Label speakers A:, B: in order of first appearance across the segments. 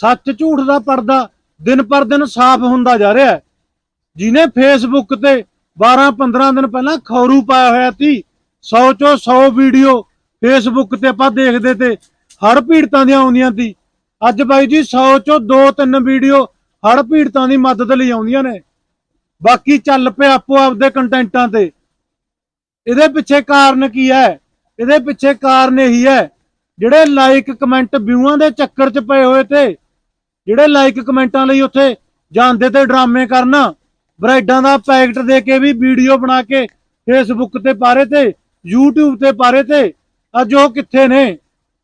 A: ਸੱਚ ਝੂਠ ਦਾ ਪਰਦਾ ਦਿਨ ਪਰ ਦਿਨ ਸਾਫ਼ ਹੁੰਦਾ ਜਾ ਰਿਹਾ ਹੈ। ਜਿਨੇ ਫੇਸਬੁੱਕ ਤੇ 12-15 ਦਿਨ ਪਹਿਲਾਂ ਖੌਰੂ ਪਾਇਆ ਹੋਇਆ ਸੀ 100 ਚੋਂ 100 ਵੀਡੀਓ ਫੇਸਬੁੱਕ ਤੇ ਆਪਾਂ ਦੇਖਦੇ ਤੇ ਹੜ ਪੀੜਤਾਂ ਦੀਆਂ ਆਉਂਦੀਆਂ ਸੀ। ਅੱਜ ਬਾਈ ਜੀ 100 ਚੋਂ 2-3 ਵੀਡੀਓ ਹੜ ਪੀੜਤਾਂ ਦੀ ਮਦਦ ਲਈ ਆਉਂਦੀਆਂ ਨੇ। ਬਾਕੀ ਚੱਲ ਪਏ ਆਪੋ ਆਪਦੇ ਕੰਟੈਂਟਾਂ ਤੇ। ਇਹਦੇ ਪਿੱਛੇ ਕਾਰਨ ਕੀ ਹੈ? ਇਹਦੇ ਪਿੱਛੇ ਕਾਰਨ ਇਹੀ ਹੈ, ਜਿਹੜੇ ਲਾਈਕ ਕਮੈਂਟ ਵਿਊਆਂ ਦੇ ਚੱਕਰ 'ਚ ਪਏ ਹੋਏ ਤੇ ਜਿਹੜੇ ਲਾਈਕ ਕਮੈਂਟਾਂ ਲਈ ਉੱਥੇ ਜਾਂਦੇ ਤੇ ਡਰਾਮੇ ਕਰਨ, ਬ੍ਰੈਡਾਂ ਦਾ ਪੈਕਟ ਦੇ ਕੇ ਵੀ ਵੀਡੀਓ ਬਣਾ ਕੇ ਫੇਸਬੁੱਕ ਤੇ ਪਾਰੇ ਤੇ, YouTube ਤੇ ਪਾਰੇ ਤੇ, ਅੱਜ ਉਹ ਕਿੱਥੇ ਨੇ?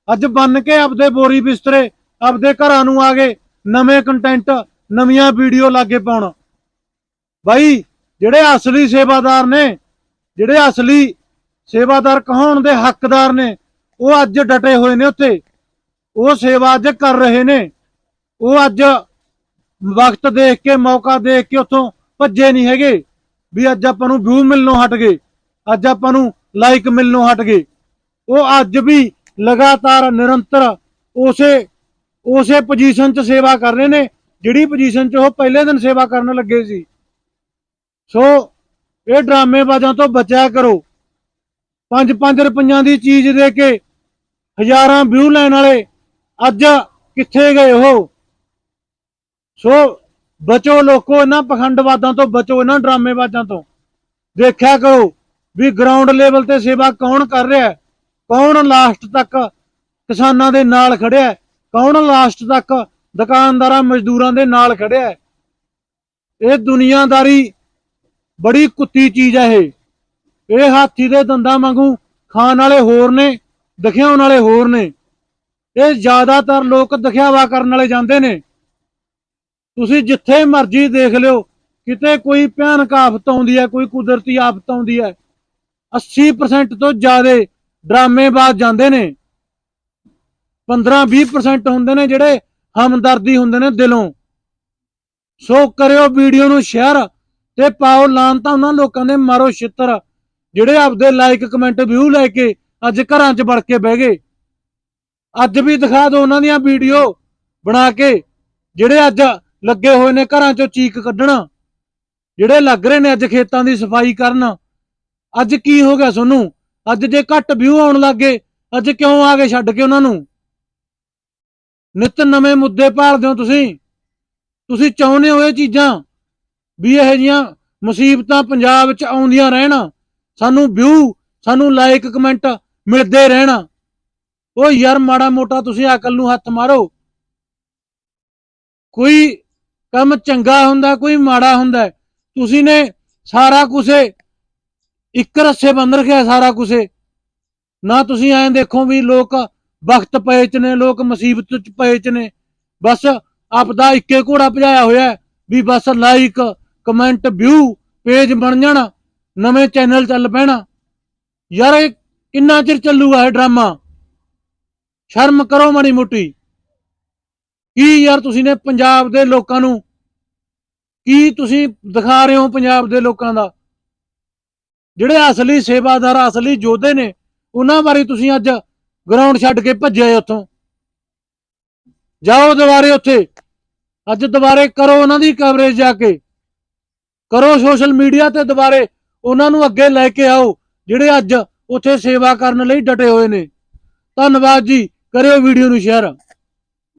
A: ਅੱਜ ਬੰਨ ਕੇ ਆਪਦੇ ਬੋਰੀ ਬਿਸਤਰੇ, ਆਪਦੇ ਘਰਾਂ ਨੂੰ ਆ ਗਏ, ਨਵੇਂ ਕੰਟੈਂਟ ਨਵੀਆਂ ਵੀਡੀਓ ਲਾਗੇ ਪਾਉਣ। ਬਾਈ, ਜਿਹੜੇ ਅਸਲੀ ਸੇਵਾਦਾਰ ਨੇ, ਜਿਹੜੇ ਅਸਲੀ ਸੇਵਾਦਾਰ ਕਹਾਉਣ ਦੇ ਹੱਕਦਾਰ ਨੇ, ਉਹ ਅੱਜ ਡਟੇ ਹੋਏ ਨੇ ਉੱਥੇ। ਉਹ ਸੇਵਾ ਅੱਜ ਕਰ ਰਹੇ ਨੇ। ਉਹ ਅੱਜ ਵਕਤ ਦੇਖ ਕੇ, ਮੌਕਾ ਦੇਖ ਕੇ ਉੱਥੋਂ ਭੱਜੇ ਨਹੀਂ ਹੈਗੇ ਵੀ ਅੱਜ ਆਪਾਂ ਨੂੰ ਵਿਊ ਮਿਲਣੋਂ ਹਟ ਗਏ, ਅੱਜ ਆਪਾਂ ਨੂੰ ਲਾਈਕ ਮਿਲਣੋਂ ਹਟ ਗਏ। ਉਹ ਅੱਜ ਵੀ ਲਗਾਤਾਰ ਨਿਰੰਤਰ ਉਸੇ ਉਸੇ ਪੋਜੀਸ਼ਨ 'ਚ ਸੇਵਾ ਕਰ ਰਹੇ ਨੇ, ਜਿਹੜੀ ਪੋਜੀਸ਼ਨ 'ਚ ਉਹ ਪਹਿਲੇ ਦਿਨ ਸੇਵਾ ਕਰਨ ਲੱਗੇ ਸੀ। ਸੋ ਇਹ ਡਰਾਮੇਬਾਜ਼ਾਂ ਤੋਂ ਬਚਿਆ ਕਰੋ। 5-5 ਰੁਪਈਆਂ ਦੀ ਚੀਜ਼ ਦੇ ਕੇ ਹਜ਼ਾਰਾਂ ਵਿਊ ਲੈਣ ਵਾਲੇ ਅੱਜ ਕਿੱਥੇ ਗਏ ਉਹ? ਸੋ ਬਚੋ ਲੋਕੋ ਇਹਨਾਂ ਪਖੰਡਵਾਦਾਂ ਤੋਂ, ਬਚੋ ਇਹਨਾਂ ਡਰਾਮੇਬਾਜ਼ਾਂ ਤੋਂ। ਦੇਖਿਆ ਕਰੋ ਵੀ ਗਰਾਊਂਡ ਲੈਵਲ ਤੇ ਸੇਵਾ ਕੌਣ ਕਰ ਰਿਹਾ ਕੌਣ ਲਾਸਟ ਤੱਕ ਕਿਸਾਨਾਂ ਦੇ ਨਾਲ ਖੜਿਆ ਕੌਣ ਲਾਸਟ ਤੱਕ ਦੁਕਾਨਦਾਰਾਂ, ਮਜ਼ਦੂਰਾਂ ਦੇ ਨਾਲ ਖੜਿਆ ਇਹ ਦੁਨੀਆਦਾਰੀ ਬੜੀ ਕੁੱਤੀ ਚੀਜ਼ ਹੈ ਇਹ। ਇਹ ਹਾਥੀ ਦੇ ਦੰਦਾਂ ਵਾਂਗੂ ਖਾਣ ਵਾਲੇ ਹੋਰ ਨੇ ਦਿਖਾਉਣ ਵਾਲੇ ਹੋਰ ਨੇ। ਇਹ ਜ਼ਿਆਦਾਤਰ ਲੋਕ ਦਿਖਾਵਾ ਕਰਨ ਵਾਲੇ ਜਾਂਦੇ ਨੇ। ਤੁਸੀਂ ਜਿੱਥੇ ਮਰਜ਼ੀ ਦੇਖ ਲਿਓ, ਕਿਤੇ ਕੋਈ ਭਿਆਨਕ ਆਫਤ ਆਉਂਦੀ ਹੈ, ਕੋਈ ਕੁਦਰਤੀ ਆਫਤ ਆਉਂਦੀ ਹੈ 80% ਤੋਂ ਜ਼ਿਆਦਾ ਡਰਾਮੇਬਾਜ਼ ਜਾਂਦੇ ਨੇ। 15-20% ਹੁੰਦੇ ਨੇ ਜਿਹੜੇ ਹਮਦਰਦੀ ਹੁੰਦੇ ਨੇ ਦਿਲੋਂ। ਸੋ ਕਰਿਓ ਵੀਡੀਓ ਨੂੰ ਸ਼ੇਅਰ ਤੇ ਪਾਓ ਲਾਂਤਾ ਉਹਨਾਂ ਲੋਕਾਂ ਦੇ ਮਾਰੋ ਛਿੱਤਰ, ਜਿਹੜੇ ਆਪਦੇ ਲਾਈਕ ਕਮੈਂਟ ਵਿਊ ਲੈ ਕੇ ਅੱਜ ਘਰਾਂ 'ਚ ਵੜ ਕੇ ਬਹਿ ਗਏ। ਅੱਜ ਵੀ ਦਿਖਾ ਦਿਓ ਉਹਨਾਂ ਦੀਆਂ ਵੀਡੀਓ ਬਣਾ ਕੇ, ਜਿਹੜੇ ਅੱਜ ਲੱਗੇ ਹੋਏ ਨੇ ਘਰਾਂ 'ਚੋਂ ਚੀਕ ਕੱਢਣਾ। ਜਿਹੜੇ ਲੱਗ ਰਹੇ ਨੇ ਅੱਜ ਖੇਤਾਂ ਦੀ ਸਫ਼ਾਈ ਕਰਨ। ਅੱਜ ਕੀ ਹੋ ਗਿਆ ਤੁਹਾਨੂੰ ਅੱਜ ਜੇ ਘੱਟ ਵਿਊ ਆਉਣ ਲੱਗੇ ਅੱਜ ਕਿਉਂ ਆ ਗਏ ਛੱਡ ਕੇ ਉਹਨਾਂ ਨੂੰ? ਨਿਤ ਨਵੇਂ ਮੁੱਦੇ ਭਾਲਦੇ ਹੋ ਤੁਸੀਂ। ਤੁਸੀਂ ਚਾਹੁੰਦੇ ਹੋ ਇਹ ਚੀਜ਼ਾਂ ਵੀ ਇਹੋ ਜੀਆਂ ਮੁਸੀਬਤਾਂ ਪੰਜਾਬ 'ਚ ਆਉਂਦੀਆਂ ਰਹਿਣ। ਸਾਨੂੰ ਵਿਊ, ਸਾਨੂੰ ਲਾਈਕ ਕਮੈਂਟ ਮਿਲਦੇ ਰਹਿਣ। ਉਹ ਯਾਰ ਮਾੜਾ ਮੋਟਾ ਤੁਸੀਂ ਅਕਲ ਨੂੰ ਹੱਥ ਮਾਰੋ। ਕੋਈ ਕੰਮ ਚੰਗਾ ਹੁੰਦਾ, ਕੋਈ ਮਾੜਾ ਹੁੰਦਾ ਤੁਸੀਂ ਨੇ ਸਾਰਾ ਕੁਛ ਇੱਕ ਰੱਸੇ ਬੰਨ ਰੱਖਿਆ ਸਾਰਾ ਕੁਛ ਨਾ ਤੁਸੀਂ ਐਂ ਦੇਖੋ ਵੀ ਲੋਕ ਵਕਤ ਪਏ ਚ ਨੇ, ਲੋਕ ਮੁਸੀਬਤ ਚ ਪਏ ਚ ਨੇ। ਬਸ ਆਪਦਾ ਇੱਕੇ ਘੋੜਾ ਭਜਾਇਆ ਹੋਇਆ ਵੀ ਬਸ ਲਾਈਕ ਕਮੈਂਟ ਵਿਊ ਪੇਜ ਬਣ ਜਾਣਾ, ਨਵੇਂ ਚੈਨਲ ਚੱਲ ਪੈਣਾ। ਯਾਰ ਇਹ ਕਿੰਨਾ ਚਿਰ ਚੱਲੂਗਾ ਇਹ ਡਰਾਮਾ ਸ਼ਰਮ ਕਰੋ ਮਾੜੀ ਮੋਟੀ। ਕੀ ਯਾਰ ਤੁਸੀਂ ਨੇ ਪੰਜਾਬ ਦੇ ਲੋਕਾਂ ਨੂੰ ਕੀ ਤੁਸੀਂ ਦਿਖਾ ਰਹੇ ਹੋ ਪੰਜਾਬ ਦੇ ਲੋਕਾਂ ਦਾ? ਜਿਹੜੇ ਅਸਲੀ ਸੇਵਾਦਾਰ, ਅਸਲੀ ਯੋਧੇ ਨੇ, ਉਹਨਾਂ ਬਾਰੇ ਤੁਸੀਂ ਅੱਜ ਗਰਾਊਂਡ ਛੱਡ ਕੇ ਭੱਜੇ ਉੱਥੋਂ। ਜਾਓ ਦੁਬਾਰੇ ਉੱਥੇ। ਅੱਜ ਦੁਬਾਰੇ ਕਰੋ ਉਹਨਾਂ ਦੀ ਕਵਰੇਜ ਜਾ ਕੇ। ਕਰੋ ਸੋਸ਼ਲ ਮੀਡੀਆ ਤੇ ਦੁਬਾਰੇ ਉਹਨਾਂ ਨੂੰ ਅੱਗੇ ਲੈ ਕੇ ਆਓ, ਜਿਹੜੇ ਅੱਜ ਉੱਥੇ ਸੇਵਾ ਕਰਨ ਲਈ ਡਟੇ ਹੋਏ ਨੇ। ਧੰਨਵਾਦ ਜੀ, ਕਰਿਓ ਵੀਡੀਓ ਨੂੰ ਸ਼ੇਅਰ